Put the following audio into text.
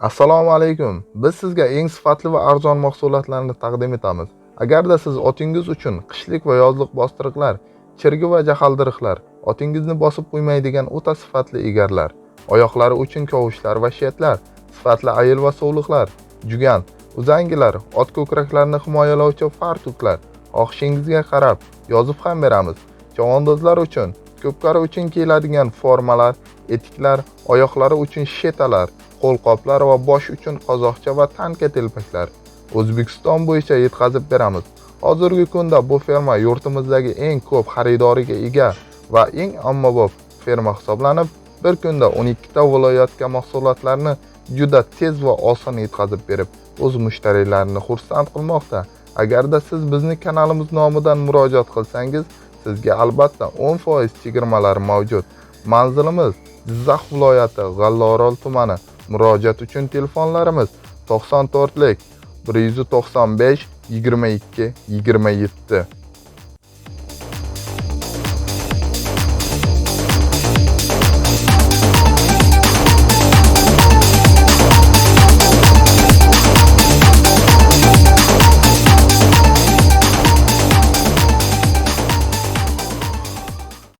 Assalomu alaykum. Biz sizga eng sifatli va arzon mahsulotlarni taqdim etamiz. Agarda siz otingiz uchun qishlik va yozlik bostiriqlar, chirgi va jahaldiriqlar, otingizni bosib qo'ymaydigan o'ta sifatli egarlar, oyoqlari uchun kovushlar va shetlar, sifatli ayil va suvliqlar, jugan, uzangilar, ot ko'kraklarini himoyalovchi fartuklar, xohishingizga qarab yozib ham beramiz. Chavandozlar uchun, ko'pkari uchun kiyiladigan formalar, etiklar, oyoqlari uchun shetalar, qo'lqoplar va bosh uchun qozoqcha va tanka telpaklar. O'zbekiston bo'yicha yetkazib beramiz. Hozirgi kunda bu ferma yurtimizdagi eng ko'p xaridoriga ega va eng ommabop ferma hisoblanib bir kunda 12 ta viloyatga mahsulotlarni juda tez va oson yetkazib berib o'z mushtariylarini xursand qilmoqda. Agarda siz bizni kanalimiz nomidan murojaat qilsangiz sizga albatta 10% chegirmalar mavjud. Manzilimiz jizzax viloyati g'allaorol tumani. Murojaat uchun telefonlarimiz 94lik 195 22 27